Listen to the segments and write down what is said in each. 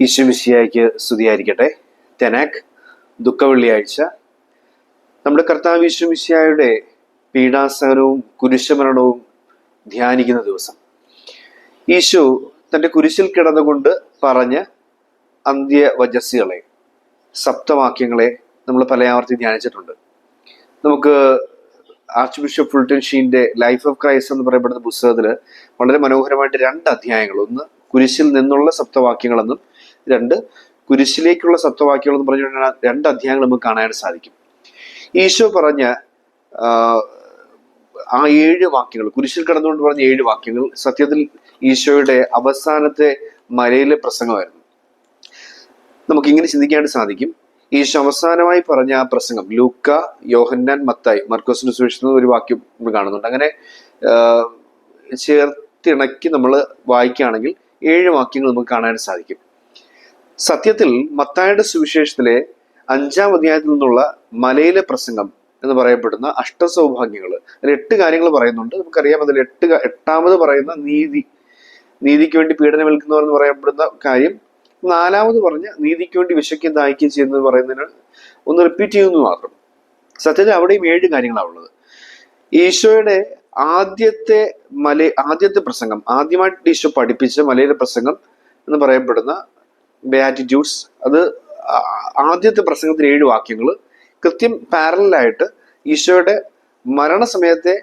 ഈശ്വമിശിയായിക്ക് സ്തുതിയായിരിക്കട്ടെ. തെനാക് ദുഃഖവെള്ളിയാഴ്ച. നമ്മുടെ കർത്താവ് ഈശ്വമിശിയായുടെ പീഡാസഹനവും കുരിശമരണവും ധ്യാനിക്കുന്ന ദിവസം. ഈശു തന്റെ കുരിശിൽ കിടന്നുകൊണ്ട് പറഞ്ഞ അന്ത്യവചസ്സുകളെ സപ്തവാക്യങ്ങളെ നമ്മൾ പലയാവർത്തി ധ്യാനിച്ചിട്ടുണ്ട്. നമുക്ക് ആർച്ച് ബിഷപ്പ് ഫുൾട്ടൻ ഷീന്റെ ലൈഫ് ഓഫ് ക്രൈസ്റ്റ് എന്ന് പറയപ്പെടുന്ന പുസ്തകത്തിൽ വളരെ മനോഹരമായിട്ട് രണ്ട് അധ്യായങ്ങൾ. ഒന്ന് കുരിശിൽ നിന്നുള്ള സപ്തവാക്യങ്ങളെന്നും രണ്ട് കുരിശിലേക്കുള്ള സത്വവാക്യങ്ങൾ എന്ന് പറഞ്ഞുകൊണ്ടാണ് രണ്ട് അധ്യായങ്ങൾ നമുക്ക് കാണാനായിട്ട് സാധിക്കും. ഈശോ പറഞ്ഞ ആ, ഏഴ് വാക്യങ്ങൾ കുരിശിൽ കിടന്നുകൊണ്ട് പറഞ്ഞ ഏഴ് വാക്യങ്ങൾ സത്യത്തിൽ ഈശോയുടെ അവസാനത്തെ മലയിലെ പ്രസംഗമായിരുന്നു. നമുക്ക് ഇങ്ങനെ ചിന്തിക്കാനായിട്ട് സാധിക്കും. ഈശോ അവസാനമായി പറഞ്ഞ ആ പ്രസംഗം ലൂക്ക യോഹന്നാൻ മത്തായി മർക്കോസിന് സുവിശേഷം ഒരു വാക്യം നമ്മൾ കാണുന്നുണ്ട്. അങ്ങനെ ചേർത്തിണക്കി നമ്മൾ വായിക്കുകയാണെങ്കിൽ ഏഴ് വാക്യങ്ങൾ നമുക്ക് കാണാനായിട്ട് സാധിക്കും. സത്യത്തിൽ മത്തായുടെ സുവിശേഷത്തിലെ അഞ്ചാം അധ്യായത്തിൽ നിന്നുള്ള മലയിലെ പ്രസംഗം എന്ന് പറയപ്പെടുന്ന അഷ്ടസൗഭാഗ്യങ്ങൾ. അതിൽ എട്ട് കാര്യങ്ങൾ പറയുന്നുണ്ട്. നമുക്കറിയാം അതിൽ എട്ട് എട്ടാമത് പറയുന്ന നീതി. നീതിക്ക് വേണ്ടി പീഡനമേൽക്കുന്നവർ എന്ന് പറയപ്പെടുന്ന കാര്യം. നാലാമത് പറഞ്ഞ നീതിക്ക് വേണ്ടി വിശയ്ക്കും ദാഹിക്കുകയും ചെയ്യുന്നത് പറയുന്നതിന് ഒന്ന് റിപ്പീറ്റ് ചെയ്യുന്നു മാത്രം. സത്യത്തിൽ അവിടെയും ഏഴ് കാര്യങ്ങളാണ് ഉള്ളത്. ഈശോയുടെ ആദ്യത്തെ മല ആദ്യത്തെ പ്രസംഗം ആദ്യമായിട്ട് ഈശോ പഠിപ്പിച്ച മലയിലെ പ്രസംഗം എന്ന് പറയപ്പെടുന്ന ബെയാറ്റിറ്റ്യൂഡ്സ് അത് ആദ്യത്തെ പ്രസംഗത്തിൽ ഏഴ് വാക്യങ്ങൾ കൃത്യം പാരലായിട്ട് ഈശോയുടെ മരണസമയത്തെ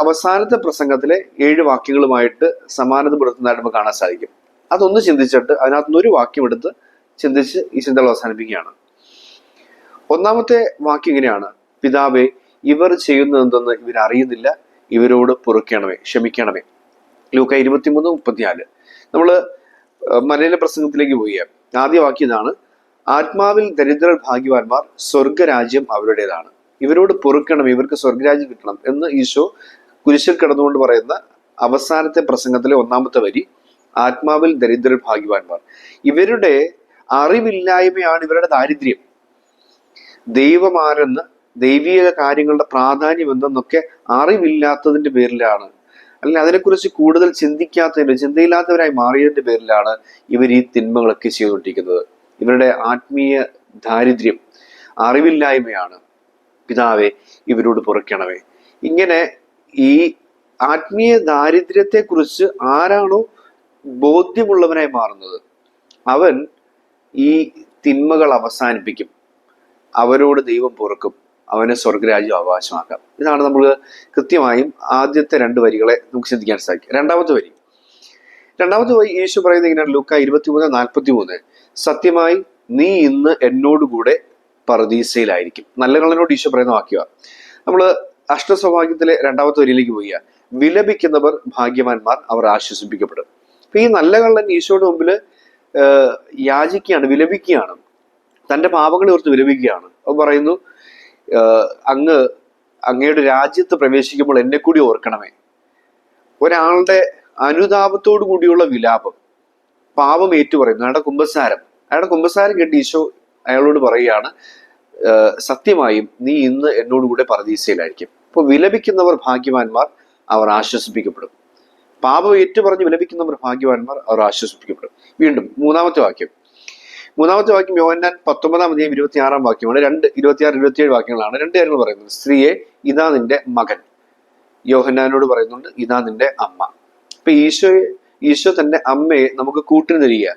അവസാനത്തെ പ്രസംഗത്തിലെ ഏഴ് വാക്യങ്ങളുമായിട്ട് സമാനത പുലർത്തുന്നതായിട്ട് നമുക്ക് കാണാൻ സാധിക്കും. അതൊന്ന് ചിന്തിച്ചിട്ട് അതിനകത്തുനിന്ന് ഒരു വാക്യം എടുത്ത് ചിന്തിച്ച് ഈ ചിന്തകൾ അവസാനിപ്പിക്കുകയാണ്. ഒന്നാമത്തെ വാക്യം ഇങ്ങനെയാണ്. പിതാവേ ഇവർ ചെയ്യുന്നത് എന്തെന്ന് ഇവർ അറിയുന്നില്ല. ഇവരോട് പൊറുക്കണമേ ക്ഷമിക്കണമേ. ലൂക്ക ഇരുപത്തിമൂന്ന് മുപ്പത്തിനാല്. നമ്മൾ ഏഹ് മലയിലെ പ്രസംഗത്തിലേക്ക് പോവുകയാണ്. ആദ്യ വാക്യം ഇതാണ് ആത്മാവിൽ ദരിദ്രർ ഭാഗ്യവാന്മാർ സ്വർഗരാജ്യം അവരുടേതാണ്. ഇവരോട് പൊറുക്കണം ഇവർക്ക് സ്വർഗരാജ്യം കിട്ടണം എന്ന് ഈശോ കുരിശിൽ കിടന്നുകൊണ്ട് പറയുന്ന അവസാനത്തെ പ്രസംഗത്തിലെ ഒന്നാമത്തെ വരി ആത്മാവിൽ ദരിദ്രർ ഭാഗ്യവാന്മാർ. ഇവരുടെ അറിവില്ലായ്മയാണ് ഇവരുടെ ദാരിദ്ര്യം. ദൈവമാരെന്ന് ദൈവീക കാര്യങ്ങളുടെ പ്രാധാന്യം എന്തെന്നൊക്കെ അറിവില്ലാത്തതിന്റെ പേരിലാണ് അല്ലെങ്കിൽ അതിനെക്കുറിച്ച് കൂടുതൽ ചിന്തിക്കാത്തതിന്റെ ചിന്തയില്ലാത്തവരായി മാറിയതിന്റെ പേരിലാണ് ഇവർ ഈ തിന്മകളൊക്കെ ചെയ്തുകൊണ്ടിരിക്കുന്നത്. ഇവരുടെ ആത്മീയ ദാരിദ്ര്യം അറിവില്ലായ്മയാണ്. പിതാവെ ഇവരോട് പൊറുക്കണമേ. ഇങ്ങനെ ഈ ആത്മീയ ദാരിദ്ര്യത്തെക്കുറിച്ച് ആരാണോ ബോധ്യമുള്ളവനായി മാറുന്നത് അവൻ ഈ തിന്മകൾ അവസാനിപ്പിക്കും. അവരോട് ദൈവം പൊറുക്കും. അവനെ സ്വർഗരാജ്യം അവകാശമാക്കാം. ഇതാണ് നമ്മൾ കൃത്യമായും ആദ്യത്തെ രണ്ട് വരികളെ നമുക്ക് ചിന്തിക്കാൻ സാധിക്കും. രണ്ടാമത്തെ വരി. രണ്ടാമത്തെ വരി യേശു പറയുന്നത് ഇങ്ങനെയാണ് ലൂക്ക ഇരുപത്തിമൂന്ന് നാൽപ്പത്തി മൂന്ന് സത്യമായി നീ ഇന്ന് എന്നോടുകൂടെ പറദീസയിലായിരിക്കും നല്ല കള്ളനോട് ഈശോ പറയുന്ന വാക്യമാണ് നമ്മൾ അഷ്ടസൗഭാഗ്യത്തിലെ രണ്ടാമത്തെ വരിയിലേക്ക് പോയി വിലപിക്കുന്നവർ ഭാഗ്യവാന്മാർ അവർ ആശ്വസിപ്പിക്കപ്പെടും. അപ്പൊ ഈ നല്ല കള്ളൻ ഈശോയുടെ മുമ്പിൽ യാചിക്കുകയാണ് വിലപിക്കുകയാണ്. തന്റെ പാപങ്ങളെ ഓർത്ത് വിലപിക്കുകയാണ്. അവൻ പറയുന്നു "ഏഹ്, അങ്ങ് അങ്ങയുടെ രാജ്യത്ത് പ്രവേശിക്കുമ്പോൾ എന്നെ കൂടി ഓർക്കണമേ. ഒരാളുടെ അനുതാപത്തോടു കൂടിയുള്ള വിലാപം പാപം ഏറ്റുപറയുന്നു. അയാളുടെ കുമ്പസാരം. അയാളുടെ കുമ്പസാരം കേട്ട് ഈശോ അയാളോട് പറയുകയാണ് "ഏഹ്, സത്യമായും നീ ഇന്ന് എന്നോടുകൂടെ പറദീസയിലായിരിക്കും അപ്പോൾ വിലപിക്കുന്നവർ ഭാഗ്യവാന്മാർ അവർ ആശ്വസിപ്പിക്കപ്പെടും. പാപം ഏറ്റുപറഞ്ഞ് വിലപിക്കുന്നവർ ഭാഗ്യവാന്മാർ അവർ ആശ്വസിപ്പിക്കപ്പെടും. വീണ്ടും മൂന്നാമത്തെ വാക്യം. മൂന്നാമത്തെ വാക്യം യോഹന്നാൻ പത്തൊമ്പതാം അധ്യായം ഇരുപത്തിയാറാം വാക്യമാണ്. രണ്ട് ഇരുപത്തിയാറ് ഇരുപത്തിയേഴ് വാക്യങ്ങളാണ്. രണ്ട് കാര്യങ്ങൾ പറയുന്നത് സ്ത്രീയെ ഇതാ നിന്റെ മകൻ. യോഹന്നാനോട് പറയുന്നുണ്ട് ഇതാ നിന്റെ അമ്മ. അപ്പൊ ഈശോയെ ഈശോ തന്റെ അമ്മയെ നമുക്ക് കൂട്ടിന് തരിക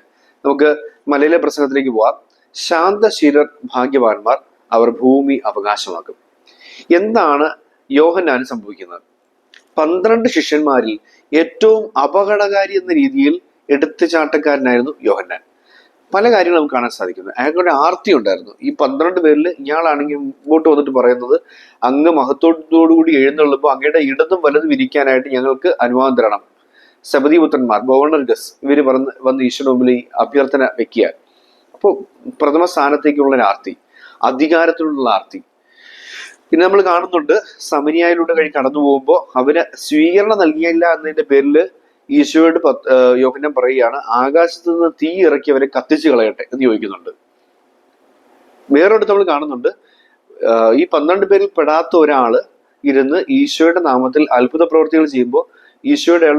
നമുക്ക് മലയിലെ പ്രസംഗത്തിലേക്ക് പോവാം. ശാന്തശീലർ ഭാഗ്യവാന്മാർ അവർ ഭൂമി അവകാശമാക്കും. എന്താണ് യോഹന്നാന് സംഭവിക്കുന്നത്? പന്ത്രണ്ട് ശിഷ്യന്മാരിൽ ഏറ്റവും അപകടകാരി എന്ന രീതിയിൽ എടുത്തു ചാട്ടക്കാരനായിരുന്നു യോഹന്നാൻ. പല കാര്യങ്ങളും നമുക്ക് കാണാൻ സാധിക്കുന്നു. അയാൾക്കൊരു ആർത്തി ഉണ്ടായിരുന്നു. ഈ പന്ത്രണ്ട് പേരിൽ ഇയാളാണെങ്കിൽ മുമ്പോട്ട് വന്നിട്ട് പറയുന്നത് അങ്ങ് മഹത്വത്തോടുകൂടി എഴുന്നള്ളുമ്പോൾ അങ്ങയുടെ ഇടതും വലതും ഇരിക്കാനായിട്ട് ഞങ്ങൾക്ക് അനുവാദം തരണം. സബദീപുത്രന്മാർ ഗവർണർ ഗസ് ഇവർ പറഞ്ഞ് വന്ന് ഈശ്വര മുമ്പിൽ ഈ അഭ്യർത്ഥന വെക്കുക. അപ്പോൾ പ്രഥമ സ്ഥാനത്തേക്കുള്ള ഒരു ആർത്തി അധികാരത്തിലുള്ള ആർത്തി. പിന്നെ നമ്മൾ കാണുന്നുണ്ട് സമനിയായിലൂടെ കഴി കടന്നു പോകുമ്പോൾ അവന് സ്വീകരണം നൽകിയില്ല എന്നതിന്റെ പേരിൽ ഈശോയോട് പത്ത് യോഹനം പറയുകയാണ് ആകാശത്ത് നിന്ന് തീ ഇറക്കി അവരെ കത്തിച്ചു കളയട്ടെ എന്ന് ചോദിക്കുന്നുണ്ട്. വേറൊരിടത്ത് നമ്മൾ കാണുന്നുണ്ട് ഈ പന്ത്രണ്ട് പേരിൽ പെടാത്ത ഒരാൾ ഇരുന്ന് ഈശോയുടെ നാമത്തിൽ അത്ഭുത പ്രവർത്തികൾ ചെയ്യുമ്പോൾ ഈശോയുടെ ആൾ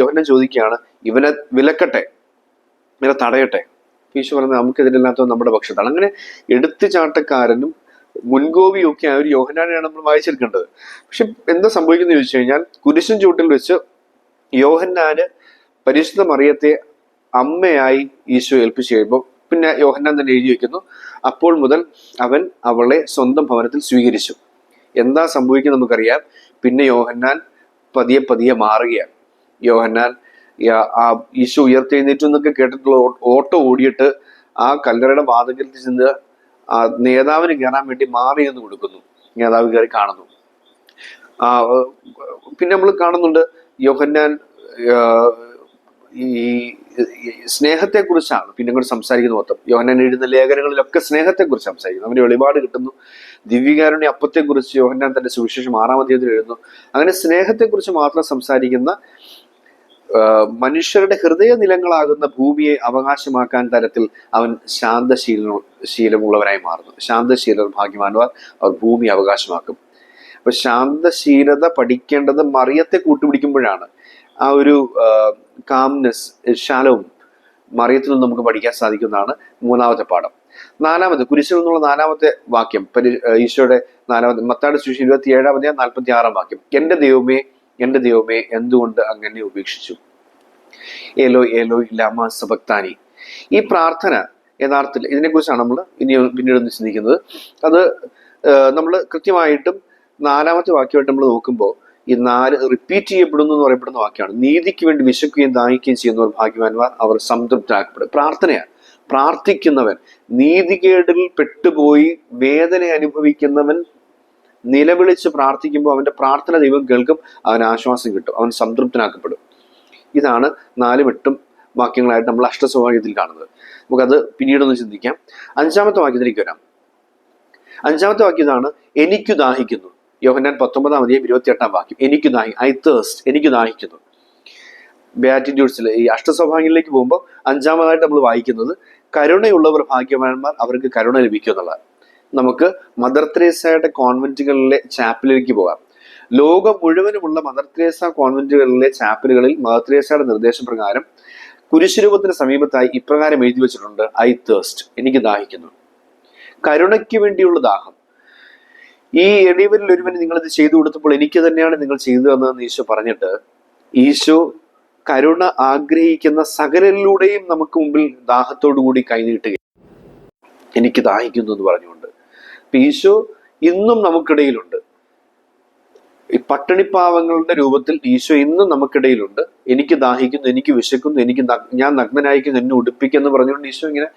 യോഹനം ചോദിക്കുകയാണ് ഇവനെ വിലക്കട്ടെ? ഇവനെ തടയട്ടെ? ഈശോ പറയുന്നത് നമുക്കെതിരില്ലാത്ത നമ്മുടെ പക്ഷത്താണ് അങ്ങനെ എടുത്തുചാട്ടക്കാരനും മുൻകോപിയും ഒക്കെ ആ ഒരു യോഹനാനെയാണ് നമ്മൾ വായിച്ചെടുക്കേണ്ടത്. പക്ഷെ എന്താ സംഭവിക്കുന്നത് ചോദിച്ചു കഴിഞ്ഞാൽ കുരിശൻ ചൂട്ടിൽ വെച്ച് യോഹന്നാന് പരിശുദ്ധ മറിയത്തെ അമ്മയായി ഈശോ ഏൽപ്പിച്ചു കഴിയുമ്പോൾ പിന്നെ യോഹന്നാൻ തന്നെ എഴുതി വയ്ക്കുന്നു അപ്പോൾ മുതൽ അവൻ അവളെ സ്വന്തം ഭവനത്തിൽ സ്വീകരിച്ചു. എന്താ സംഭവിക്കുന്നത് നമുക്കറിയാം. പിന്നെ യോഹന്നാൻ പതിയെ പതിയെ മാറുകയാണ്. യോഹന്നാൻ ആ ഈശോ ഉയർത്തെഴുന്നേറ്റു എന്നൊക്കെ കേട്ടിട്ടുള്ള ഓട്ടം ഓടിയിട്ട് ആ കല്ലറയുടെ വാതകത്തിൽ ചെന്ന് ആ നേതാവിന് കയറാൻ വേണ്ടി മാറി എന്ന് കൊടുക്കുന്നു. നേതാവ് കയറി കാണുന്നു. ആ പിന്നെ നമ്മൾ കാണുന്നുണ്ട് യോഹന്നാൻ ഈ സ്നേഹത്തെക്കുറിച്ചാണ് പിന്നെ കൂടെ സംസാരിക്കുന്ന മൊത്തം. യോഹന്നാൻ എഴുതുന്ന ലേഖനങ്ങളിലൊക്കെ സ്നേഹത്തെ കുറിച്ച് സംസാരിക്കുന്നു. അവന് വെളിപാട് കിട്ടുന്നു. ദിവ്യകാരുണ്യ അപ്പത്തെ കുറിച്ച് യോഹന്നാൻ തന്റെ സുവിശേഷം ആറാം അധ്യായത്തിൽ എഴുതുന്നു. അങ്ങനെ സ്നേഹത്തെക്കുറിച്ച് മാത്രം സംസാരിക്കുന്ന മനുഷ്യരുടെ ഹൃദയ നിലങ്ങളാകുന്ന ഭൂമിയെ അവകാശമാക്കാൻ തരത്തിൽ അവൻ ശാന്തശീലനോ ശീലമുള്ളവരായി മാറുന്നു. ശാന്തശീലർ ഭാഗ്യവാന്മാർ അവർ ഭൂമി അവകാശമാക്കും. അപ്പൊ ശാന്തശീലത പഠിക്കേണ്ടത് മറിയത്തെ കൂട്ടുപിടിക്കുമ്പോഴാണ്. ആ ഒരു കാംനെസ് ശാലവും മറിയത്തിൽ നിന്ന് നമുക്ക് പഠിക്കാൻ സാധിക്കുന്നതാണ് മൂന്നാമത്തെ പാഠം. നാലാമത്തെ കുരിശിൽ നിന്നുള്ള നാലാമത്തെ വാക്യം. പരി- ഈശോയുടെ നാലാമത്തെ മത്താട് ശിശു ഇരുപത്തി ഏഴാമത്തെ നാൽപ്പത്തി ആറാം വാക്യം. എന്റെ ദൈവമേ എന്റെ ദൈവമേ എന്തുകൊണ്ട് അങ്ങനെ ഉപേക്ഷിച്ചു? ഏലോ ഏലോ ലാമ സബക്താനി ഈ പ്രാർത്ഥന യഥാർത്ഥത്തിൽ ഇതിനെക്കുറിച്ചാണ് നമ്മൾ ഇനി പിന്നീട് ഒന്ന് ചിന്തിക്കുന്നത്. അത് നമ്മൾ കൃത്യമായിട്ടും നാലാമത്തെ വാക്യമായിട്ട് നമ്മൾ നോക്കുമ്പോൾ ഈ നാല് റിപ്പീറ്റ് ചെയ്യപ്പെടുന്നു എന്ന് പറയപ്പെടുന്ന വാക്യമാണ്. നീതിക്ക് വേണ്ടി വിശക്കുകയും ദാഹിക്കുകയും ചെയ്യുന്നവർ ഭാഗ്യവാന്മാർ അവർ സംതൃപ്തരാക്കപ്പെടും. പ്രാർത്ഥനയാണ്. പ്രാർത്ഥിക്കുന്നവൻ നീതികേടിൽ പെട്ടുപോയി വേദന അനുഭവിക്കുന്നവൻ നിലവിളിച്ച് പ്രാർത്ഥിക്കുമ്പോൾ അവന്റെ പ്രാർത്ഥന ദൈവം കേൾക്കും അവന് ആശ്വാസം കിട്ടും അവൻ സംതൃപ്തനാക്കപ്പെടും. ഇതാണ് നാലും എട്ടും വാക്യങ്ങളായിട്ട് നമ്മൾ അഷ്ടസ്വഭാവത്തിൽ കാണുന്നത്. നമുക്കത് പിന്നീടൊന്ന് ചിന്തിക്കാം. അഞ്ചാമത്തെ വാക്യത്തിലേക്ക് വരാം. അഞ്ചാമത്തെ വാക്യം ഇതാണ് എനിക്ക് ദാഹിക്കുന്നു. യോഹന്നാൻ പത്തൊമ്പതാം അധികം ഇരുപത്തി എട്ടാം വാക്യം. എനിക്ക് ദാഹി ഐ തേഴ്സ്റ്റ് എനിക്ക് ദാഹിക്കുന്നു. ബാറ്റിറ്റ്യൂഡ്സിൽ ഈ അഷ്ടസ്വഭാവങ്ങളിലേക്ക് പോകുമ്പോൾ അഞ്ചാമതായിട്ട് നമ്മൾ വായിക്കുന്നത് കരുണയുള്ളവർ ഭാഗ്യവാന്മാർ അവർക്ക് കരുണ ലഭിക്കും എന്നുള്ളതാണ്. നമുക്ക് മദർ തെരേസയുടെ കോൺവെന്റുകളിലെ ചാപ്പലിലേക്ക് പോകാം. ലോകം മുഴുവനുമുള്ള മദർ തെരേസ കോൺവെന്റുകളിലെ ചാപ്പലുകളിൽ മദർ തെരേസയുടെ നിർദ്ദേശപ്രകാരം കുരിശുരൂപത്തിന് സമീപത്തായി ഇപ്രകാരം എഴുതി വെച്ചിട്ടുണ്ട് ഐ തേഴ്സ്റ്റ് എനിക്ക് ദാഹിക്കുന്നു. കരുണയ്ക്ക് വേണ്ടിയുള്ള ദാഹം. ഈ എളിയവരിൽ ഒരുവന് നിങ്ങൾ ഇത് ചെയ്തു കൊടുത്തപ്പോൾ എനിക്ക് തന്നെയാണ് നിങ്ങൾ ചെയ്തു തന്നതെന്ന് ഈശോ പറഞ്ഞിട്ട് ഈശോ കരുണ ആഗ്രഹിക്കുന്ന സകലിലൂടെയും നമുക്ക് മുമ്പിൽ ദാഹത്തോടു കൂടി കൈനീട്ടുക എനിക്ക് ദാഹിക്കുന്നു എന്ന് പറഞ്ഞുകൊണ്ട്. ഈശോ ഇന്നും നമുക്കിടയിലുണ്ട്. ഈ പട്ടിണിപ്പാവങ്ങളുടെ രൂപത്തിൽ ഈശോ ഇന്നും നമുക്കിടയിലുണ്ട്. എനിക്ക് ദാഹിക്കുന്നു എനിക്ക് വിശക്കുന്നു എനിക്ക് ഞാൻ നഗ്നനായിരിക്കുന്നു എന്നെ ഉടുപ്പിക്കുന്നു പറഞ്ഞുകൊണ്ട് ഈശോ ഇങ്ങനെ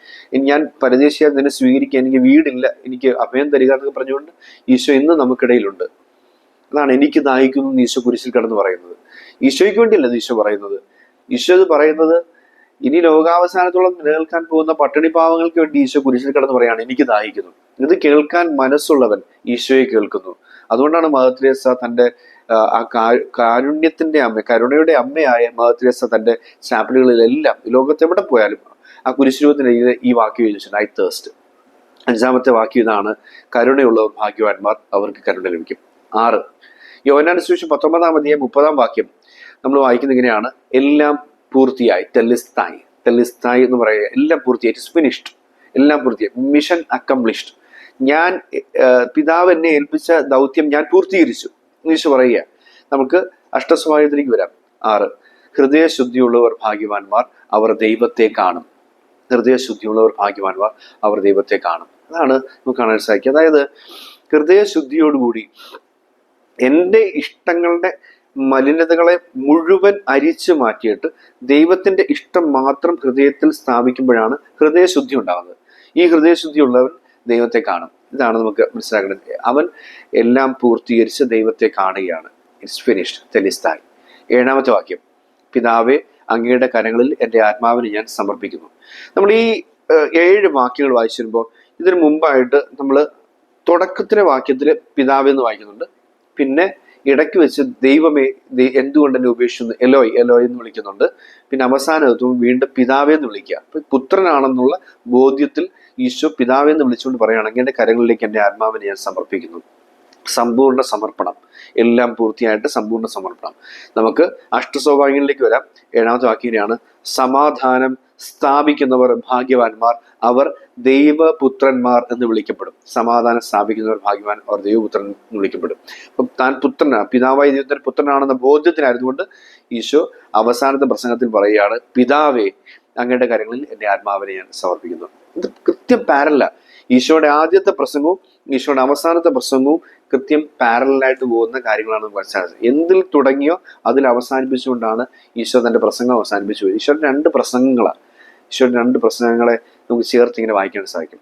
ഞാൻ പരദേശിയാൽ നിന്നെ സ്വീകരിക്കുക എനിക്ക് വീടില്ല എനിക്ക് അഭയം തരിക എന്നൊക്കെ പറഞ്ഞുകൊണ്ട് ഈശോ ഇന്നും നമുക്കിടയിലുണ്ട്. അതാണ് എനിക്ക് ദാഹിക്കുന്നു എന്ന് ഈശോ കുരിശിൽ കടന്ന് പറയുന്നത്. ഈശോയ്ക്ക് വേണ്ടിയല്ല ഈശോ പറയുന്നത്. ഈശോ ഇത് പറയുന്നത് ഇനി ലോകാവസാനത്തോളം നിലനിൽക്കാൻ പോകുന്ന പട്ടിണി പാവങ്ങൾക്ക് വേണ്ടി ഈശോ കുരിശിൽ കടന്ന് പറയാണ് എനിക്ക് ദാഹിക്കുന്നു. ഇത് കേൾക്കാൻ മനസ്സുള്ളവൻ ഈശോയെ കേൾക്കുന്നു. അതുകൊണ്ടാണ് മദർ തെരേസ തന്റെ ആ, കാരുണ്യത്തിന്റെ അമ്മ കരുണയുടെ അമ്മയായ മദർ തെരേസ തന്റെ ചാപ്പലുകളിലെല്ലാം ലോകത്ത് എവിടെ പോയാലും ആ കുരിശുരൂപത്തിന് ഈ വാക്യം എഴുതിച്ചിട്ടുണ്ട് ഐ തേഴ്സ്റ്റ് അഞ്ചാമത്തെ വാക്യം ഇതാണ് കരുണയുള്ള ഭാഗ്യവാന്മാർ അവർക്ക് കരുണ ലഭിക്കും. ആറ്. യോനാനുസരിച്ച് പത്തൊമ്പതാം അധികം മുപ്പതാം വാക്യം നമ്മൾ വായിക്കുന്ന ഇങ്ങനെയാണ് എല്ലാം പൂർത്തിയായി. തെല്ലിസ്തായി തെല്ലിസ്തായി എന്ന് പറയുക എല്ലാം പൂർത്തിയായി. ഇറ്റ് ഇസ് ഫിനിഷ്ഡ് എല്ലാം പൂർത്തിയായി. മിഷൻ അക്കംപ്ലിഷ്ഡ് ഞാൻ പിതാവ് എന്നെ ഏൽപ്പിച്ച ദൗത്യം ഞാൻ പൂർത്തീകരിച്ചു. ഈശോ പറയുക നമുക്ക് അഷ്ടസ്വായത്തിലേക്ക് വരാം. ആറ്. ഹൃദയശുദ്ധിയുള്ളവർ ഭാഗ്യവാന്മാർ അവർ ദൈവത്തെ കാണും. ഹൃദയശുദ്ധിയുള്ളവർ ഭാഗ്യവാന്മാർ അവർ ദൈവത്തെ കാണും. അതാണ് നമുക്ക് കാണാൻ സാധിക്കുക. അതായത് ഹൃദയശുദ്ധിയോടുകൂടി എന്റെ ഇഷ്ടങ്ങളുടെ മലിനതകളെ മുഴുവൻ അരിച്ചു മാറ്റിയിട്ട് ദൈവത്തിന്റെ ഇഷ്ടം മാത്രം ഹൃദയത്തിൽ സ്ഥാപിക്കുമ്പോഴാണ് ഹൃദയശുദ്ധി ഉണ്ടാകുന്നത്. ഈ ഹൃദയശുദ്ധിയുള്ളവൻ ദൈവത്തെ കാണും. ഇതാണ് നമുക്ക് മനസ്സിലാക്കേണ്ടത്. അവൻ എല്ലാം പൂർത്തീകരിച്ച് ദൈവത്തെ കാണുകയാണ്. ഇറ്റ്സ് ഫിനിഷ്ഡ് തെലിസ്തായി ഏഴാമത്തെ വാക്യം. പിതാവെ അങ്ങയുടെ കരങ്ങളിൽ എന്റെ ആത്മാവിനെ ഞാൻ സമർപ്പിക്കുന്നു. നമ്മൾ ഈ ഏഴ് വാക്യങ്ങൾ വായിച്ചു വരുമ്പോൾ ഇതിനു മുമ്പായിട്ട് നമ്മൾ തുടക്കത്തിലെ വാക്യത്തിൽ പിതാവ് എന്ന് വായിക്കുന്നുണ്ട്. പിന്നെ ഇടയ്ക്ക് വെച്ച് ദൈവമേ എന്തുകൊണ്ട് എന്നെ ഉപേക്ഷിക്കുന്നു? എലോയ് എലോയ് എന്ന് വിളിക്കുന്നുണ്ട്. പിന്നെ അവസാനം വീണ്ടും പിതാവേ എന്ന് വിളിക്കുക. പുത്രനാണെന്നുള്ള ബോധ്യത്തിൽ ഈശോ പിതാവേ എന്ന് വിളിച്ചുകൊണ്ട് പറയുകയാണെങ്കിൽ എന്റെ കരങ്ങളിലേക്ക് എന്റെ ആത്മാവിനെ ഞാൻ സമർപ്പിക്കുന്നു. സമ്പൂർണ സമർപ്പണം. എല്ലാം പൂർത്തിയായിട്ട് സമ്പൂർണ സമർപ്പണം. നമുക്ക് അഷ്ടസൗഭാഗ്യങ്ങളിലേക്ക് വരാം. ഏഴാമത്തെ വാക്യനെയാണ് സമാധാനം സ്ഥാപിക്കുന്നവർ ഭാഗ്യവാന്മാർ അവർ ദൈവപുത്രന്മാർ എന്ന് വിളിക്കപ്പെടും. സമാധാനം സ്ഥാപിക്കുന്നവർ ഭാഗ്യവാൻ അവർ ദൈവപുത്രൻ എന്ന് വിളിക്കപ്പെടും. അപ്പം താൻ പുത്രനാണ് പിതാവായ ദൈവത്തിന്റെ പുത്രനാണെന്ന ബോധ്യത്തിനായിരുന്നുകൊണ്ട് ഈശോ അവസാനത്തെ പ്രസംഗത്തിൽ പറയുകയാണ് പിതാവേ അങ്ങയുടെ കാര്യങ്ങളിൽ എന്റെ ആത്മാവിനെ ഞാൻ സമർപ്പിക്കുന്നു. ഇത് കൃത്യം പാരല്ല ഈശോയുടെ ആദ്യത്തെ പ്രസംഗവും ഈശോയുടെ അവസാനത്തെ പ്രസംഗവും കൃത്യം പാരലായിട്ട് പോകുന്ന കാര്യങ്ങളാണ് നമുക്ക് മനസ്സിലാക്കുന്നത് എന്തിൽ തുടങ്ങിയോ അതിൽ അവസാനിപ്പിച്ചുകൊണ്ടാണ് ഈശോ തന്റെ പ്രസംഗം അവസാനിപ്പിച്ചു ഈശോയുടെ രണ്ട് പ്രസംഗങ്ങളാണ്. ഈശോയുടെ രണ്ട് പ്രസംഗങ്ങളെ നമുക്ക് ചേർത്ത് ഇങ്ങനെ വായിക്കാൻ സാധിക്കും.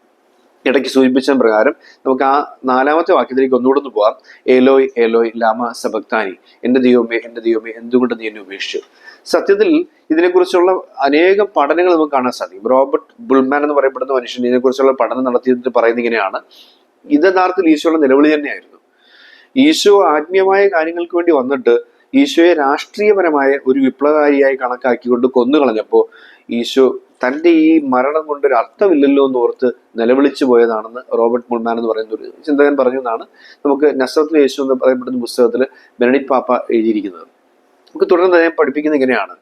ഇടയ്ക്ക് സൂചിപ്പിച്ച പ്രകാരം നമുക്ക് ആ നാലാമത്തെ വാക്യത്തിലേക്ക് ഒന്നുകൂടെ ഒന്ന് പോവാം. ഏലോയ് ഏലോയ് ലാമ സബക്താനി. എന്റെ ദൈവമേ എന്റെ ദൈവമേ എന്തുകൊണ്ട് നീ എന്നെ ഉപേക്ഷിച്ചു? സത്യത്തിൽ ഇതിനെക്കുറിച്ചുള്ള അനേകം പഠനങ്ങൾ നമുക്ക് കാണാൻ സാധിക്കും. റോബർട്ട് ബുൾമാൻ എന്ന് പറയപ്പെടുന്ന മനുഷ്യൻ ഇതിനെക്കുറിച്ചുള്ള പഠനം നടത്തിയിട്ട് പറയുന്നത് ഇങ്ങനെയാണ്. ഇത് യഥാർത്ഥത്തിൽ ഈശോയുടെ നിലവിളി തന്നെയായിരുന്നു? ഈശോ ആത്മീയമായ കാര്യങ്ങൾക്ക് വേണ്ടി വന്നിട്ട് ഈശോയെ രാഷ്ട്രീയപരമായ ഒരു വിപ്ലവകാരിയായി കണക്കാക്കിക്കൊണ്ട് കൊന്നുകളഞ്ഞപ്പോൾ ഈശോ തന്റെ ഈ മരണം കൊണ്ട് ഒരു അർത്ഥമില്ലല്ലോ എന്ന് ഓർത്ത് നിലവിളിച്ചു പോയതാണെന്ന് റോബർട്ട് മുൾമാൻ എന്ന് പറയുന്ന ഒരു ചിന്തകൻ പറഞ്ഞു എന്നാണ് നമുക്ക് നസ്രത്ത് യേശു എന്ന് പറയപ്പെടുന്ന പുസ്തകത്തിൽ ബെനഡിക് പാപ്പ എഴുതിയിരിക്കുന്നത്. നമുക്ക് തുടർന്ന് അദ്ദേഹം പഠിപ്പിക്കുന്നത് ഇങ്ങനെയാണ്.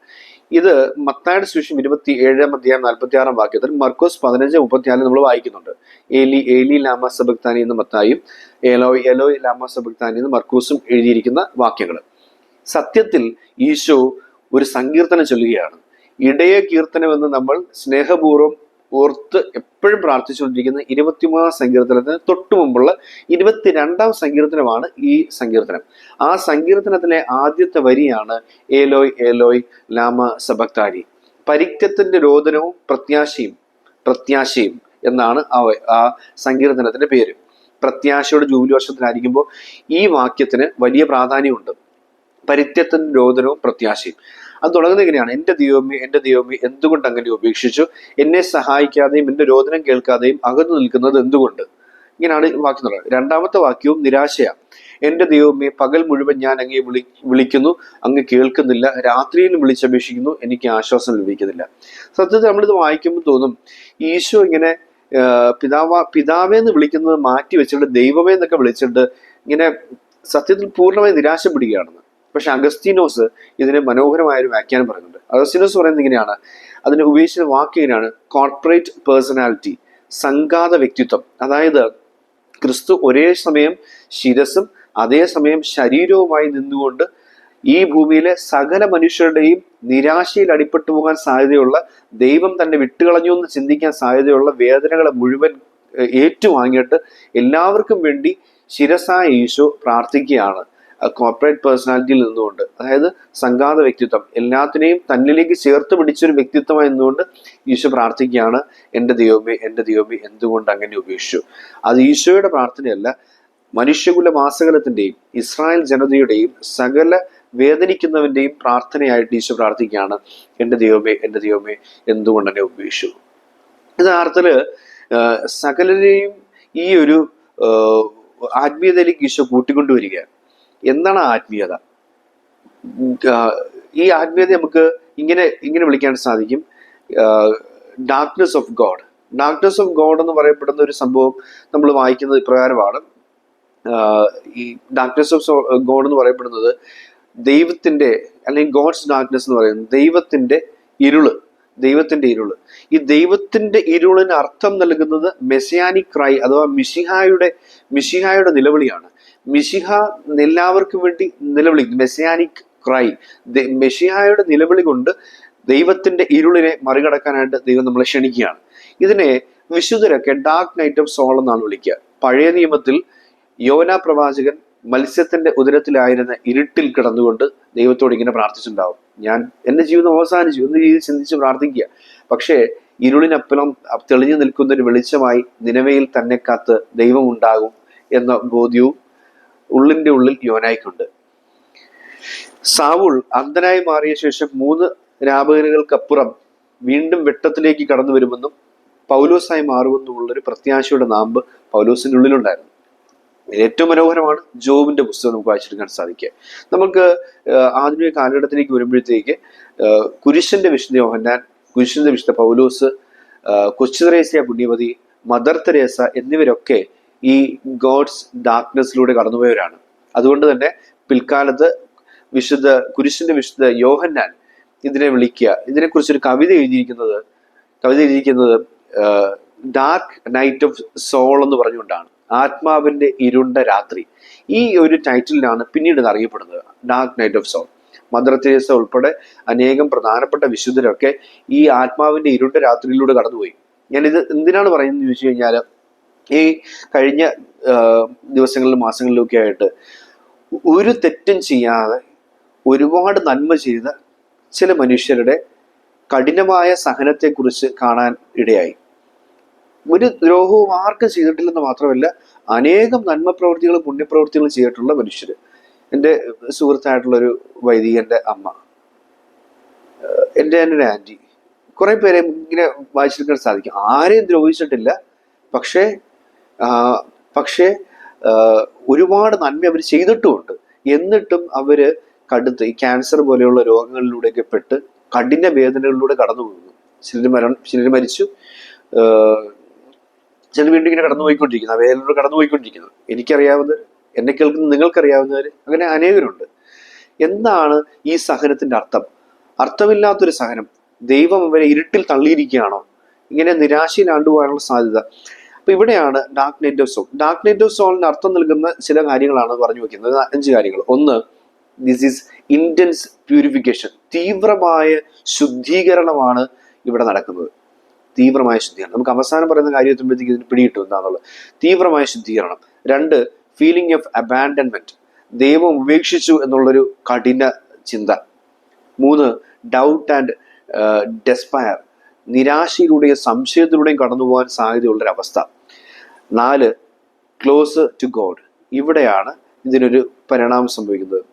ഇത് മത്തായുടെ സുവിശേഷം ഇരുപത്തി ഏഴാം അധ്യായം നാൽപ്പത്തി ആറാം വാക്യത്തിൽ മർക്കോസ് പതിനഞ്ച് മുപ്പത്തിനാല് നമ്മൾ വായിക്കുന്നുണ്ട്. ഏലി ഏലി ലാമ സബക്താനി എന്ന് മത്തായും ഏലോയ് എലോയ് ലാമ സബക്താനി എന്ന് മർക്കോസും എഴുതിയിരിക്കുന്ന വാക്യങ്ങൾ. സത്യത്തിൽ ഈശോ ഒരു സങ്കീർത്തനം ചൊല്ലുകയാണ്. ഇടയ കീർത്തനമെന്ന് നമ്മൾ സ്നേഹപൂർവം ഓർത്ത് എപ്പോഴും പ്രാർത്ഥിച്ചുകൊണ്ടിരിക്കുന്ന ഇരുപത്തിമൂന്നാം സങ്കീർത്തനത്തിന് തൊട്ടു മുമ്പുള്ള ഇരുപത്തിരണ്ടാം സങ്കീർത്തനമാണ് ഈ സങ്കീർത്തനം. ആ സങ്കീർത്തനത്തിലെ ആദ്യത്തെ വരിയാണ് ഏലോയ് ഏലോയ് ലാമ സബക്താരി പരിക്കത്തിന്റെ രോദനവും പ്രത്യാശയും പ്രത്യാശയും എന്നാണ് ആ സങ്കീർത്തനത്തിന്റെ പേര്. പ്രത്യാശയുടെ ജൂബിലി വർഷത്തിലായിരിക്കുമ്പോൾ ഈ വാക്യത്തിന് വലിയ പ്രാധാന്യമുണ്ട്. പരിത്യത്തിന്റെ രോദനവും പ്രത്യാശയും. അത് തുടങ്ങുന്നത് എങ്ങനെയാണ്? എന്റെ ദൈവമേ എന്റെ ദൈവമേ എന്തുകൊണ്ട് അങ്ങനെ ഉപേക്ഷിച്ചു? എന്നെ സഹായിക്കാതെയും എന്റെ രോദനം കേൾക്കാതെയും അകന്നു നിൽക്കുന്നത് എന്തുകൊണ്ട്? ഇങ്ങനെയാണ് വാക്യം തുടങ്ങുന്നത് രണ്ടാമത്തെ വാക്യവും നിരാശയാണ് എന്റെ ദൈവമേ പകൽ മുഴുവൻ ഞാൻ അങ്ങേ വിളി വിളിക്കുന്നു അങ്ങ് കേൾക്കുന്നില്ല രാത്രിയിലും വിളിച്ചപേക്ഷിക്കുന്നു എനിക്ക് ആശ്വാസം ലഭിക്കുന്നില്ല. സത്യത്തിൽ നമ്മളിത് വായിക്കുമ്പോൾ തോന്നും ഈശോ ഇങ്ങനെ പിതാവേ എന്ന് വിളിക്കുന്നത് മാറ്റി വെച്ചിട്ട് ദൈവമേ എന്നൊക്കെ വിളിച്ചിട്ട് ഇങ്ങനെ സത്യത്തിൽ പൂർണമായി നിരാശപ്പെടുകയാണെന്ന്. പക്ഷെ അഗസ്തീനോസ് ഇതിന് മനോഹരമായ ഒരു വ്യാഖ്യാനം പറയുന്നുണ്ട്. അഗസ്തീനോസ് പറയുന്നത് ഇങ്ങനെയാണ്. അതിന് ഉപയോഗിച്ച വാക്ക് ഇങ്ങനെയാണ്. കോർപ്പറേറ്റ് പേഴ്സണാലിറ്റി സംഘാത വ്യക്തിത്വം. അതായത് ക്രിസ്തു ഒരേ സമയം ശിരസും അതേസമയം ശരീരവുമായി നിന്നുകൊണ്ട് ഈ ഭൂമിയിലെ സകല മനുഷ്യരുടെയും നിരാശയിൽ അടിപ്പെട്ടു പോകാൻ സാധ്യതയുള്ള ദൈവം തന്നെ വിട്ടുകളഞ്ഞു എന്ന് ചിന്തിക്കാൻ സാധ്യതയുള്ള വേദനകളെ മുഴുവൻ ഏറ്റുവാങ്ങിയിട്ട് എല്ലാവർക്കും വേണ്ടി ശിരസായ ഈശോ പ്രാർത്ഥിക്കുകയാണ്. കോർപ്പറേറ്റ് പേഴ്സണാലിറ്റിയിൽ നിന്നുകൊണ്ട് അതായത് സംഘാത വ്യക്തിത്വം എല്ലാത്തിനെയും തന്നിലേക്ക് ചേർത്ത് പിടിച്ചൊരു വ്യക്തിത്വമായി നിന്നുകൊണ്ട് ഈശോ പ്രാർത്ഥിക്കുകയാണ് എന്റെ ദൈവമേ എന്റെ ദൈവമേ എന്തുകൊണ്ട് അങ്ങനെ ഉപേക്ഷിച്ചു? അത് ഈശോയുടെ പ്രാർത്ഥനയല്ല മനുഷ്യകുല വാസകലത്തിന്റെയും ഇസ്രായേൽ ജനതയുടെയും സകല വേദനിക്കുന്നവന്റെയും പ്രാർത്ഥനയായിട്ട് ഈശോ പ്രാർത്ഥിക്കുകയാണ് എന്റെ ദൈവമേ എന്റെ ദൈവമേ എന്തുകൊണ്ട് എന്നെ ഉപേക്ഷിച്ചു? യഥാർത്ഥത്തിൽ സകലരെയും ഈ ഒരു ആത്മീയതയിലേക്ക് ഈശോ കൂട്ടിക്കൊണ്ടുവരികയാണ്. എന്താണ് ആത്മീയത? ഈ ആത്മീയത നമുക്ക് ഇങ്ങനെ ഇങ്ങനെ വിളിക്കാൻ സാധിക്കും. Darkness of God darkness of God എന്ന് പറയപ്പെടുന്ന ഒരു സംഭവം നമ്മൾ വായിക്കുന്നത് ഇപ്രകാരമാണ്. ഈ ഡാർക്ക്നെസ് ഓഫ് ഗോഡ് എന്ന് പറയപ്പെടുന്നത് ദൈവത്തിന്റെ അല്ലെങ്കിൽ ഗോഡ്സ് ഡാർക്ക്നെസ് എന്ന് പറയുന്നത് ദൈവത്തിന്റെ ഇരുൾ. ദൈവത്തിന്റെ ഇരുൾ. ഈ ദൈവത്തിന്റെ ഇരുളിന് അർത്ഥം നൽകുന്നത് മെസ്സിയാനിക് ക്രൈ അഥവാ മിഷിഹായുടെ മിഷിഹായുടെ നിലവിളിയാണ്. മിഷിഹ എല്ലാവർക്കും വേണ്ടി നിലവിളിക്കുന്നു മെസ്സിയാനിക് ക്രൈ. മെഷിഹായുടെ നിലവിളി കൊണ്ട് ദൈവത്തിന്റെ ഇരുളിനെ മറികടക്കാനായിട്ട് ദൈവം നമ്മളെ ക്ഷണിക്കുകയാണ്. ഇതിനെ വിശുദ്ധരൊക്കെ ഡാർക്ക് നൈറ്റ് ഓഫ് സോൾ എന്നാണ് വിളിക്കുക. പഴയ നിയമത്തിൽ യോന പ്രവാചകൻ മത്സ്യത്തിന്റെ ഉദരത്തിലായിരുന്ന ഇരുട്ടിൽ കിടന്നുകൊണ്ട് ദൈവത്തോട് ഇങ്ങനെ പ്രാർത്ഥിച്ചിട്ടുണ്ടാവും. ഞാൻ എന്റെ ജീവിതം അവസാനിച്ചു. എന്ന രീതിയിൽ ചിന്തിച്ച് പ്രാർത്ഥിക്കുക. പക്ഷേ ഇരുളിനപ്പുറം തെളിഞ്ഞു നിൽക്കുന്ന ഒരു വെളിച്ചമായി നിലവയിൽ തന്നെ കാത്ത് ദൈവം ഉണ്ടാകും എന്ന ബോധ്യവും ഉള്ളിന്റെ ഉള്ളിൽ യോനായിക്കുണ്ട്. സാവുൾ അന്ധനായി മാറിയ ശേഷം മൂന്ന് രാപകലുകൾക്കപ്പുറം വീണ്ടും വെട്ടത്തിലേക്ക് കടന്നു വരുമെന്നും പൗലോസായി മാറുമെന്നുമുള്ളൊരു പ്രത്യാശയുടെ നാമ്പ് പൗലോസിന്റെ ഉള്ളിലുണ്ടായിരുന്നു ഏറ്റവും മനോഹരമാണ് ജോബിന്റെ പുസ്തകം നമുക്ക് വായിച്ചെടുക്കാൻ സാധിക്കുക. നമുക്ക് ആധുനിക കാലഘട്ടത്തിലേക്ക് വരുമ്പോഴത്തേക്ക് കുരിശന്റെ വിശുദ്ധ യോഹന്നാൻ കുരിശന്റെ വിശുദ്ധ പൗലോസ് കൊച്ചു പുണ്യവതി മദർ തെരേസ എന്നിവരൊക്കെ ഈ ഗോഡ്സ് ഡാർക്ക്നെസ്സിലൂടെ കടന്നുപോയവരാണ്. അതുകൊണ്ട് തന്നെ പിൽക്കാലത്ത് വിശുദ്ധ കുരിശിന്റെ വിശുദ്ധ യോഹന്നാൻ ഇതിനെ വിളിക്കുക. ഇതിനെക്കുറിച്ചൊരു കവിത എഴുതിയിരിക്കുന്നത് കവിത എഴുതിയിരിക്കുന്നത് ഡാർക്ക് നൈറ്റ് ഓഫ് സോൾ എന്ന് പറഞ്ഞുകൊണ്ടാണ്. ആത്മാവിന്റെ ഇരുണ്ട രാത്രി. ഈ ഒരു ടൈറ്റിലാണ് പിന്നീട് ഇത് അറിയപ്പെടുന്നത്. Dark night of soul mother Teresa ഉൾപ്പെടെ അനേകം പ്രധാനപ്പെട്ട വിശുദ്ധരൊക്കെ ഈ ആത്മാവിന്റെ ഇരുണ്ട രാത്രിയിലൂടെ കടന്നുപോയി. ഞാനിത് എന്തിനാണ് പറയുന്നത് ചോദിച്ചു കഴിഞ്ഞാൽ ഈ കഴിഞ്ഞ ദിവസങ്ങളിലും മാസങ്ങളിലും ഒക്കെ ആയിട്ട് ഒരു തെറ്റും ചെയ്യാതെ ഒരുപാട് നന്മ ചെയ്ത ചില മനുഷ്യരുടെ കഠിനമായ സഹനത്തെക്കുറിച്ച് കാണാൻ ഇടയായി. ഒരു ദ്രോഹവും ആർക്കും ചെയ്തിട്ടില്ലെന്ന് മാത്രമല്ല അനേകം നന്മ പ്രവൃത്തികളും പുണ്യപ്രവൃത്തികളും ചെയ്തിട്ടുള്ള മനുഷ്യർ എന്റെ സുഹൃത്തായിട്ടുള്ളൊരു വൈദികന്റെ അമ്മ. എന്റെ തന്നെ ഒരു ആന്റി. കുറെ പേരെ ഇങ്ങനെ വായിച്ചെടുക്കാൻ സാധിക്കും. ആരെയും ദ്രോഹിച്ചിട്ടില്ല. പക്ഷേ പക്ഷേ ഒരുപാട് നന്മ അവർ ചെയ്തിട്ടുമുണ്ട്. എന്നിട്ടും അവർ കടുത്ത് ഈ ക്യാൻസർ പോലെയുള്ള രോഗങ്ങളിലൂടെയൊക്കെ പെട്ട് കഠിന വേദനകളിലൂടെ കടന്നു പോകുന്നു ചിലർ മരണം ചിലർ മരിച്ചു. ചിലർ വീണ്ടും ഇങ്ങനെ കടന്നുപോയിക്കൊണ്ടിരിക്കുന്നത് ആ കടന്നുപോയിക്കൊണ്ടിരിക്കുന്നത് കടന്നുപോയിക്കൊണ്ടിരിക്കുന്നു. എനിക്കറിയാവുന്നവർ എന്നെ കേൾക്കുന്ന നിങ്ങൾക്കറിയാവുന്നവർ അങ്ങനെ അനേകരുണ്ട്. എന്താണ് ഈ സഹനത്തിന്റെ അർത്ഥം? അർത്ഥമില്ലാത്തൊരു സഹനം. ദൈവം അവരെ ഇരുട്ടിൽ തള്ളിയിരിക്കുകയാണോ? ഇങ്ങനെ നിരാശയിൽ ആണ്ടുപോകാനുള്ള സാധ്യത. അപ്പൊ ഇവിടെയാണ് dark night of soul dark night of സോളിന് അർത്ഥം നൽകുന്ന ചില കാര്യങ്ങളാണ് പറഞ്ഞു വെക്കുന്നത്. അഞ്ച് കാര്യങ്ങൾ. ഒന്ന് ദിസ് ഈസ് ഇന്റൻസ് പ്യൂരിഫിക്കേഷൻ തീവ്രമായ ശുദ്ധീകരണമാണ് ഇവിടെ നടക്കുന്നത്. തീവ്രമായ ശുദ്ധീകരണം. നമുക്ക് അവസാനം പറയുന്ന കാര്യം എത്തുമ്പോഴത്തേക്ക് ഇതിന് പിടികിട്ടും. എന്താണെന്നുള്ളത് തീവ്രമായ ശുദ്ധീകരണം. രണ്ട് ഫീലിംഗ് ഓഫ് അബാൻഡൻമെന്റ് ദൈവം ഉപേക്ഷിച്ചു എന്നുള്ളൊരു കഠിന ചിന്ത. മൂന്ന് ഡൗട്ട് ആൻഡ് ഡെസ്പയർ നിരാശയിലൂടെയും സംശയത്തിലൂടെയും കടന്നു പോകാൻ സാധ്യതയുള്ളൊരവസ്ഥ. നാല് ക്ലോസ് ടു ഗോഡ് ഇവിടെയാണ് ഇതിനൊരു പരിണാമം സംഭവിക്കുന്നത്.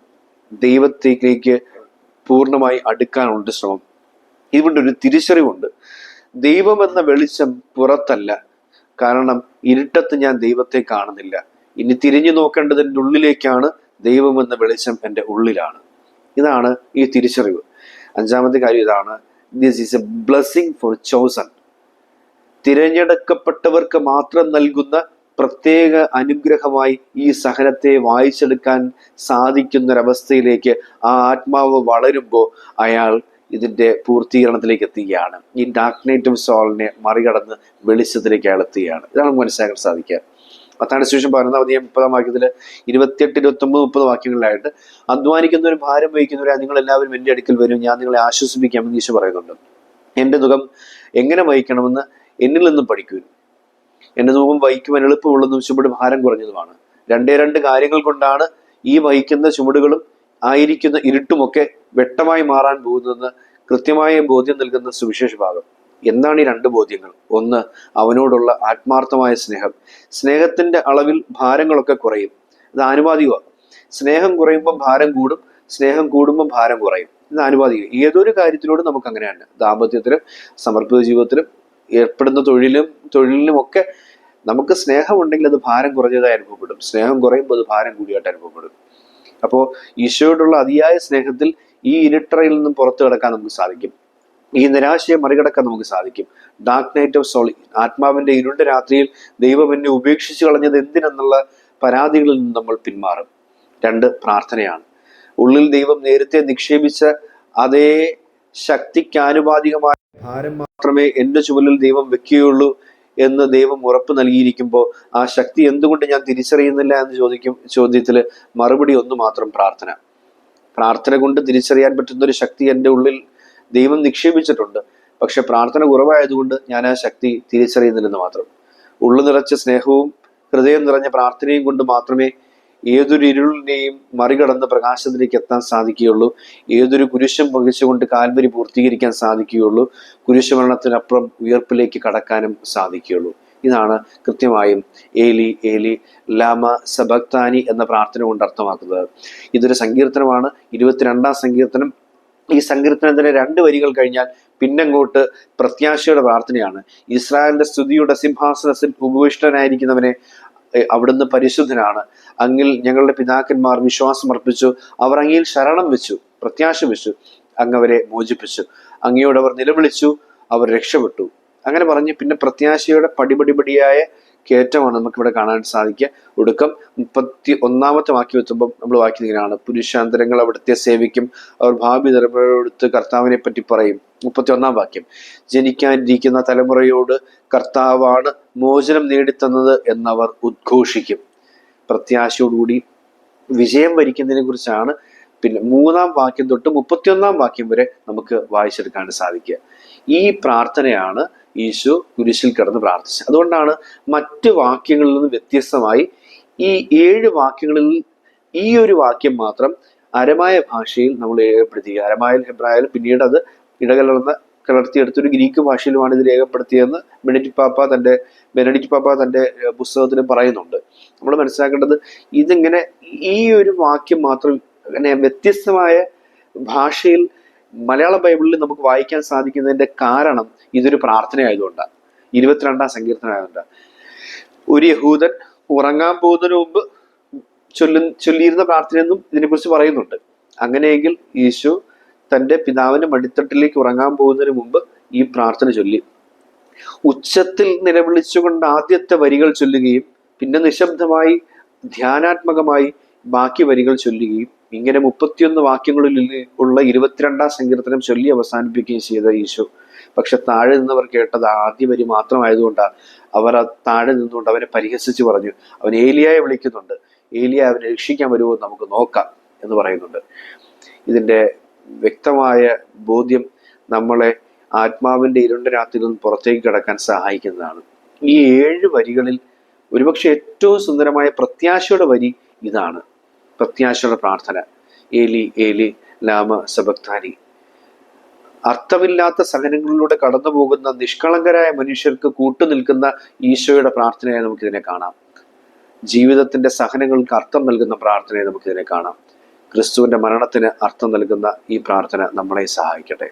ദൈവത്തിലേക്ക് പൂർണമായി അടുക്കാനുള്ള ശ്രമം. ഇവിടെ ഒരു തിരിച്ചറിവുണ്ട്. ദൈവം എന്ന വെളിച്ചം പുറത്തല്ല. കാരണം ഇരുട്ടത്ത് ഞാൻ ദൈവത്തെ കാണുന്നില്ല. ഇനി തിരിഞ്ഞു നോക്കേണ്ടതിന്റെ ഉള്ളിലേക്കാണ് ദൈവമെന്ന വെളിച്ചം എന്റെ ഉള്ളിലാണ്. ഇതാണ് ഈ തിരിച്ചറിവ്. അഞ്ചാമത്തെ കാര്യം ഇതാണ്. This is a blessing for chosen തിരഞ്ഞെടുക്കപ്പെട്ടവർക്ക് മാത്രം നൽകുന്ന പ്രത്യേക അനുഗ്രഹമായി ഈ സഹനത്തെ വായിച്ചെടുക്കാൻ സാധിക്കുന്നൊരവസ്ഥയിലേക്ക് ആ ആത്മാവ് വളരുമ്പോൾ അയാൾ ഇതിന്റെ പൂർത്തീകരണത്തിലേക്ക് എത്തുകയാണ് ഈ ഡാർക്ക് നൈറ്റ് സോളിനെ മറികടന്ന് വെളിച്ചത്തിലേക്ക് അയാൾ എത്തുകയാണ് ഇതാണ് നമുക്ക് മനസ്സിലാക്കാൻ സാധിക്കുക. പത്താണ്ട് ശേഷം പതിനൊന്നാം അധികം മുപ്പതാം വാക്യത്തിൽ ഇരുപത്തിയെട്ട് ഇരുപത്തി ഒമ്പത് മുപ്പത് വാക്യങ്ങളിലായിട്ട് അധ്വാനിക്കുന്നവരും ഭാരം വഹിക്കുന്നവരെ നിങ്ങൾ എല്ലാവരും എന്റെ അടുക്കൽ വരും. ഞാൻ നിങ്ങളെ ആശ്വസിപ്പിക്കാമെന്ന് ഈശോ പറയുന്നുണ്ട്. എന്റെ മുഖം എങ്ങനെ വഹിക്കണമെന്ന് എന്നിൽ നിന്നും പഠിക്കുവിൻ. എന്റെ മുഖം വഹിക്കുവാൻ എളുപ്പമുള്ളതും ചുമട് ഭാരം കുറഞ്ഞതുമാണ്. രണ്ടേ രണ്ട് കാര്യങ്ങൾ കൊണ്ടാണ് ഈ വഹിക്കുന്ന ചുമടുകളും ആയിരിക്കുന്ന ഇരുട്ടുമൊക്കെ വെട്ടമായി മാറാൻ പോകുന്നതെന്ന് കൃത്യമായ ബോധ്യം നൽകുന്ന സുവിശേഷ ഭാഗം. എന്താണ് ഈ രണ്ട് ബോധ്യങ്ങൾ? ഒന്ന് അവനോടുള്ള ആത്മാർത്ഥമായ സ്നേഹം. സ്നേഹത്തിന്റെ അളവിൽ ഭാരങ്ങളൊക്കെ കുറയും. ഇത് ആനുപാതികമാണ് സ്നേഹം കുറയുമ്പോൾ ഭാരം കൂടും സ്നേഹം കൂടുമ്പോൾ ഭാരം കുറയും. ഇത് ആനുപാതികം. ഏതൊരു കാര്യത്തിലൂടെ നമുക്ക് അങ്ങനെയാണ് ദാമ്പത്യത്തിലും സമർപ്പിത ജീവിതത്തിലും ഏർപ്പെടുന്ന തൊഴിലും തൊഴിലിലും ഒക്കെ നമുക്ക് സ്നേഹമുണ്ടെങ്കിൽ അത് ഭാരം കുറഞ്ഞതായി അനുഭവപ്പെടും. സ്നേഹം കുറയുമ്പോൾ അത് ഭാരം കൂടിയായിട്ട് അനുഭവപ്പെടും. അപ്പോൾ ഈശോയോടുള്ള അതിയായ സ്നേഹത്തിൽ ഈ ഇരുട്ടറയിൽ നിന്നും പുറത്തു കിടക്കാൻ നമുക്ക് സാധിക്കും. ഈ നിരാശയെ മറികടക്കാൻ നമുക്ക് സാധിക്കും. ഡാർക്ക് നൈറ്റ് ഓഫ് സോളി ആത്മാവിന്റെ ഇരുണ്ട രാത്രിയിൽ ദൈവം എന്നെ ഉപേക്ഷിച്ചു കളഞ്ഞത് എന്തിനെന്നുള്ള പരാതികളിൽ നിന്ന് നമ്മൾ പിന്മാറും. രണ്ട് പ്രാർത്ഥനയാണ്. ഉള്ളിൽ ദൈവം നേരത്തെ നിക്ഷേപിച്ച അതേ ശക്തിക്കാനുപാതികമായ ഭാരം മാത്രമേ എന്റെ ചുമലിൽ ദൈവം വെക്കുകയുള്ളൂ. എന്ന് ദൈവം ഉറപ്പ് നൽകിയിരിക്കുമ്പോൾ ആ ശക്തി എന്തുകൊണ്ട് ഞാൻ തിരിച്ചറിയുന്നില്ല എന്ന് ചോദിക്കും ചോദ്യത്തിൽ മറുപടി ഒന്ന് മാത്രം പ്രാർത്ഥന. പ്രാർത്ഥന കൊണ്ട് തിരിച്ചറിയാൻ പറ്റുന്ന ഒരു ശക്തി എന്റെ ഉള്ളിൽ ദൈവം നിക്ഷേപിച്ചിട്ടുണ്ട്. പക്ഷെ പ്രാർത്ഥന കുറവായതുകൊണ്ട് ഞാൻ ആ ശക്തി തിരിച്ചറിയുന്നില്ലെന്ന് മാത്രം. ഉള്ളു നിറച്ച സ്നേഹവും ഹൃദയം നിറഞ്ഞ പ്രാർത്ഥനയും കൊണ്ട് മാത്രമേ ഏതൊരു ഇരുളിനെയും മറികടന്ന് പ്രകാശത്തിലേക്ക് എത്താൻ സാധിക്കുകയുള്ളൂ. ഏതൊരു കുരിശും വഹിച്ചുകൊണ്ട് കാൽവരി പൂർത്തീകരിക്കാൻ സാധിക്കുകയുള്ളൂ. കുരിശുമരണത്തിനപ്പുറം ഉയർപ്പിലേക്ക് കടക്കാനും സാധിക്കുകയുള്ളൂ. ഇതാണ് കൃത്യമായും ഏലി ഏലി ലാമ സബക്താനി എന്ന പ്രാർത്ഥന കൊണ്ട് അർത്ഥമാക്കുന്നത്. ഇതൊരു സങ്കീർത്തനമാണ്. ഇരുപത്തിരണ്ടാം സങ്കീർത്തനം. ഈ സങ്കീർത്തനത്തിന് രണ്ട് വരികൾ കഴിഞ്ഞാൽ പിന്നങ്ങോട്ട് പ്രത്യാശയുടെ പ്രാർത്ഥനയാണ്. ഇസ്രായേലിന്റെ സ്തുതിയുടെ സിംഹാസനത്തിൽ ഉപവിഷ്ടനായിരിക്കുന്നവനെ അവിടുന്ന് പരിശുദ്ധനാണ്. അങ്ങിൽ ഞങ്ങളുടെ പിതാക്കന്മാർ വിശ്വാസം അർപ്പിച്ചു അവർ അങ്ങിൽ ശരണം വെച്ചു പ്രത്യാശ വെച്ചു അങ്ങവരെ മോചിപ്പിച്ചു. അങ്ങയോട് അവർ നിലവിളിച്ചു അവർ രക്ഷപ്പെട്ടു. അങ്ങനെ പറഞ്ഞ് പിന്നെ പ്രത്യാശയുടെ പടിപടിപടിയായ കയറ്റമാണ് നമുക്കിവിടെ കാണാൻ സാധിക്കുക. ഒടുക്കം മുപ്പത്തി ഒന്നാമത്തെ വാക്യം എത്തുമ്പോൾ നമ്മൾ വാക്യം ഇങ്ങനെയാണ് പുരുഷാന്തരങ്ങൾ അവിടുത്തെ സേവിക്കും അവർ ഭാവി തലമുറയോടുത്ത് കർത്താവിനെ പറ്റി പറയും. മുപ്പത്തി ഒന്നാം വാക്യം. ജനിക്കാനിരിക്കുന്ന തലമുറയോട് കർത്താവാണ് മോചനം നേടിത്തന്നത് എന്നവർ ഉദ്ഘോഷിക്കും. പ്രത്യാശയോടുകൂടി വിജയം വരിക്കുന്നതിനെ കുറിച്ചാണ് പിന്നെ മൂന്നാം വാക്യം തൊട്ട് മുപ്പത്തിയൊന്നാം വാക്യം വരെ നമുക്ക് വായിച്ചെടുക്കാൻ സാധിക്കുക. ഈ പ്രാർത്ഥനയാണ് ഈശോ കുരിശിൽ കിടന്ന് പ്രാർത്ഥിച്ചത്. അതുകൊണ്ടാണ് മറ്റ് വാക്യങ്ങളിൽ നിന്ന് വ്യത്യസ്തമായി ഈ ഏഴ് വാക്യങ്ങളിൽ ഈ ഒരു വാക്യം മാത്രം അരമായ ഭാഷയിൽ നമ്മൾ രേഖപ്പെടുത്തി. അരമായാലും ഹെബ്രായാലും പിന്നീട് അത് ഇടകലർന്ന കലർത്തിയെടുത്തൊരു ഗ്രീക്ക് ഭാഷയിലുമാണ് ഇത് രേഖപ്പെടുത്തിയതെന്ന് ബെനഡിറ്റ് പാപ്പ തന്റെ ബെനഡിറ്റ് പാപ്പ തന്റെ പുസ്തകത്തിൽ പറയുന്നുണ്ട്. നമ്മൾ മനസ്സിലാക്കേണ്ടത് ഇതിങ്ങനെ ഈ ഒരു വാക്യം മാത്രം അങ്ങനെ വ്യത്യസ്തമായ ഭാഷയിൽ മലയാള ബൈബിളിൽ നമുക്ക് വായിക്കാൻ സാധിക്കുന്നതിന്റെ കാരണം ഇതൊരു പ്രാർത്ഥനയായതുകൊണ്ടാണ് ഇരുപത്തിരണ്ടാം സങ്കീർത്തനമായതുകൊണ്ടാണ് ഒരു യഹൂദൻ ഉറങ്ങാൻ പോകുന്നതിന് മുമ്പ് ചൊല്ലു ചൊല്ലിയിരുന്ന പ്രാർത്ഥനയെന്നും ഇതിനെക്കുറിച്ച് പറയുന്നുണ്ട്. അങ്ങനെയെങ്കിൽ യേശു തന്റെ പിതാവിന്റെ മടിത്തട്ടിലേക്ക് ഉറങ്ങാൻ പോകുന്നതിന് മുമ്പ് ഈ പ്രാർത്ഥന ചൊല്ലി. ഉച്ചത്തിൽ നിലവിളിച്ചുകൊണ്ട് ആദ്യത്തെ വരികൾ ചൊല്ലുകയും പിന്നെ നിശബ്ദമായി ധ്യാനാത്മകമായി ബാക്കി വരികൾ ചൊല്ലുകയും ഇങ്ങനെ മുപ്പത്തിയൊന്ന് വാക്യങ്ങളിൽ ഉള്ള ഇരുപത്തിരണ്ടാം സങ്കീർത്തനം ചൊല്ലി അവസാനിപ്പിക്കുകയും ചെയ്ത ഈശോ. പക്ഷെ താഴെ നിന്നവർ കേട്ടത് ആദ്യ വരി മാത്രമായതുകൊണ്ടാണ് അവർ താഴെ നിന്നുകൊണ്ട് അവനെ പരിഹസിച്ച് പറഞ്ഞു. അവൻ ഏലിയായെ വിളിക്കുന്നുണ്ട്. ഏലിയ അവനെ രക്ഷിക്കാൻ വരുമോ നമുക്ക് നോക്കാം എന്ന് പറയുന്നുണ്ട്. ഇതിന്റെ വ്യക്തമായ ബോധ്യം നമ്മളെ ആത്മാവിന്റെ ഇരുണ്ട രാത്രിയിൽ നിന്ന് പുറത്തേക്ക് കിടക്കാൻ സഹായിക്കുന്നതാണ്. ഈ ഏഴ് വരികളിൽ ഒരുപക്ഷെ ഏറ്റവും സുന്ദരമായ പ്രത്യാശയുടെ വരി ഇതാണ്. പ്രത്യാശയുടെ പ്രാർത്ഥന. ഏലി ഏലി ലാമ സബക്താനി. അർത്ഥമില്ലാത്ത സഹനങ്ങളിലൂടെ കടന്നു പോകുന്ന നിഷ്കളങ്കരായ മനുഷ്യർക്ക് കൂട്ടുനിൽക്കുന്ന ഈശോയുടെ പ്രാർത്ഥനയായി നമുക്കിതിനെ കാണാം. ജീവിതത്തിന്റെ സഹനങ്ങൾക്ക് അർത്ഥം നൽകുന്ന പ്രാർത്ഥനയെ നമുക്കിതിനെ കാണാം. ക്രിസ്തുവിന്റെ മരണത്തിന് അർത്ഥം നൽകുന്ന ഈ പ്രാർത്ഥന നമ്മളെ സഹായിക്കട്ടെ.